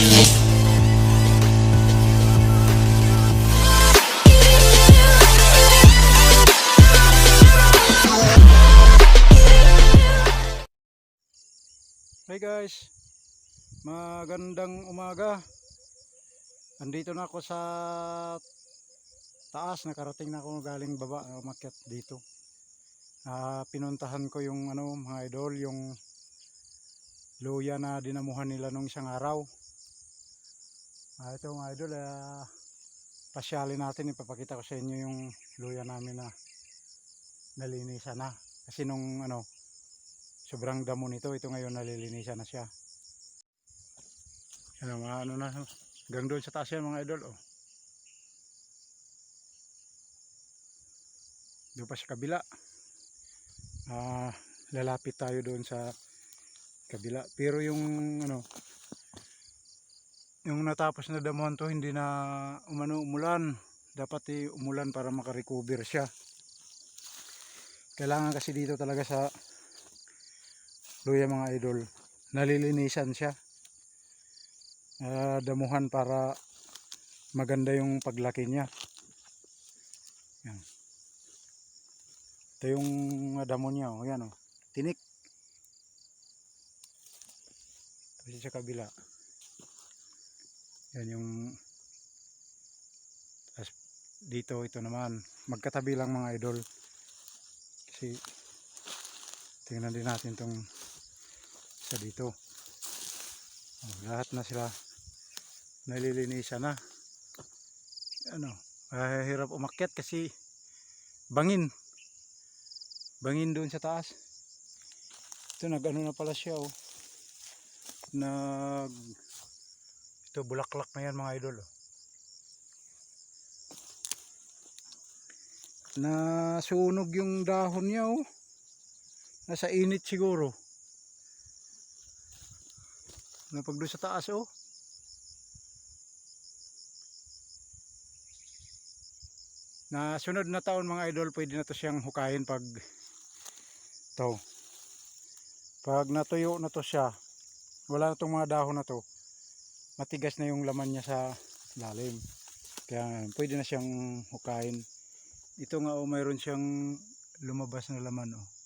Hey guys, magandang umaga. Andito na ako sa taas, nakarating na ako galing baba, umakyat dito. Ah, pinuntahan ko yung ano, mga idol, yung luya na dinamuhan nila nung isang araw. Ah, ito mga idol, ah, pasyalin natin, ipapakita ko sa inyo yung luya namin na nalinisan na. Kasi nung ano, sobrang damo nito ito ngayon nalilinisan na siya ano mga ano na hanggang doon sa taas yan mga idol oh. doon pa sa kabila ah lalapit tayo doon sa kabila pero yung ano yung natapos na damuhan to hindi na umano umulan dapat eh, umulan para makarecover siya kailangan kasi dito talaga sa luya mga idol nalilinisan siya Ah, damuhan para maganda yung paglaki niya yan. ito yung damo niya oh. yan oh. tinik kasi sa kabila yan yung tas dito ito naman magkatabi lang mga idol. Kasi tingnan din natin tong sa dito. Oh, lahat na sila nalilinisan na. Ano ah, hirap umakyat kasi bangin. Bangin doon sa taas. Ito nag ano na pala siya oh. Nag ito bulaklak na yan mga idol oh. nasunog yung dahon niya oh. Nasa init siguro. Napag doon sa taas oh. Na sunod na taon mga idol pwede na to siyang hukayin pag to. Pag natuyo na to siya wala na tong mga dahon na to matigas na yung laman niya sa lalim. Kaya pwede na siyang hukayin. Ito nga oh mayroon siyang lumabas na laman oh